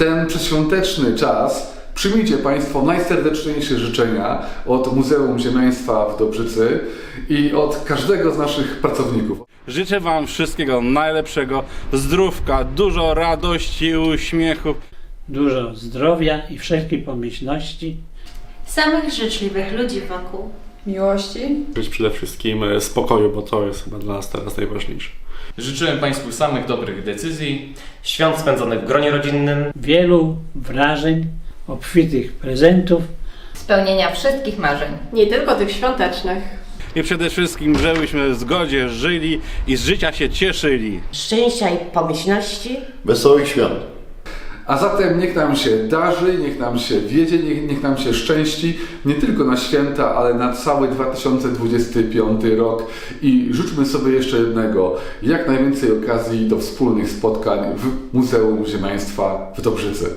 ten przedświąteczny czas przyjmijcie Państwo najserdeczniejsze życzenia od Muzeum Ziemiaństwa w Dobrzycy i od każdego z naszych pracowników. Życzę Wam wszystkiego najlepszego, zdrówka, dużo radości i uśmiechu. dużo zdrowia i wszelkiej pomyślności. Samych życzliwych ludzi wokół. Miłości, Żyć przede wszystkim e, spokoju, bo to jest chyba dla nas teraz najważniejsze. Życzyłem Państwu samych dobrych decyzji, Świąt spędzonych w gronie rodzinnym, Wielu wrażeń, obfitych prezentów, Spełnienia wszystkich marzeń. nie tylko tych świątecznych. I przede wszystkim, żebyśmy w zgodzie żyli i z życia się cieszyli. szczęścia i pomyślności, Wesołych świąt! A zatem niech nam się darzy, niech nam się wiedzie, niech, niech nam się szczęści, nie tylko na święta, ale na cały 2025 rok. I życzmy sobie jeszcze jednego, jak najwięcej okazji do wspólnych spotkań w Muzeum Ziemiaństwa w Dobrzycy.